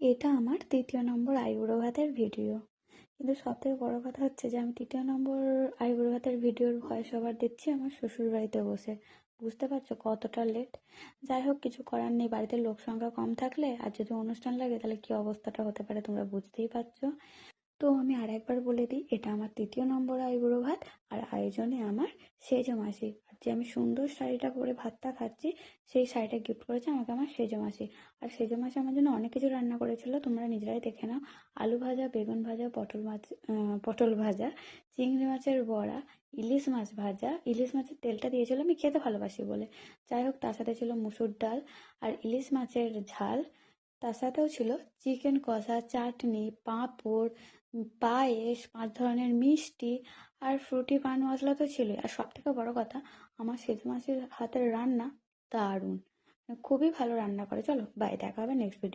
এটা আমার তৃতীয় নম্বর আইবুড়ো ভাতের ভিডিও। কিন্তু সবথেকে বড় কথা হচ্ছে যে, আমি তৃতীয় নম্বর আইবুড়ো ভাতের ভিডিওর ভয়েস ওভার দিচ্ছি আমার শ্বশুর বাড়িতে বসে। বুঝতে পারছ কতটা লেট যাই হোক, কিছু করার নেই, বাড়িতে লোক সংখ্যা কম থাকলে আর যদি অনুষ্ঠান লাগে তাহলে কি অবস্থাটা হতে পারে তোমরা বুঝতেই পারছ। তো আমি একবার বলে দিই, এটা আমার তৃতীয় নম্বর আইবুড়ো ভাত আর আয়োজনে আমার সেজো মাসি আর যে আমি সুন্দর শাড়িটা পরে ভাতটা খাচ্ছি, সেই শাড়িটা গিফট করেছে আমাকে আমার সেজো মাসি আর সেজো মাসি আমার জন্য অনেক কিছু রান্না করেছিল, তোমরা নিজেরাই দেখে নাও। আলু ভাজা, বেগুন ভাজা, পটল মাছ পটল ভাজা, চিংড়ি মাছের বড়া, ইলিশ মাছ ভাজা। ইলিশ মাছের তেলটা দিয়েছিল, আমি খেতে ভালোবাসি বলে। যাই হোক, তার সাথে ছিল মুসুর ডাল আর ইলিশ মাছের ঝাল। তার সাথেও ছিল চিকেন কষা, চাটনি, পাঁপড়, পায়েস, পাঁচ ধরনের মিষ্টি আর ফ্রুটি পান মশলা তো ছিল আর সব থেকে বড় কথা, আমার সেতু মাসির হাতের রান্না দারুণ। খুবই ভালো রান্না করে। চলো, বাই, দেখা হবে নেক্সট ভিডিও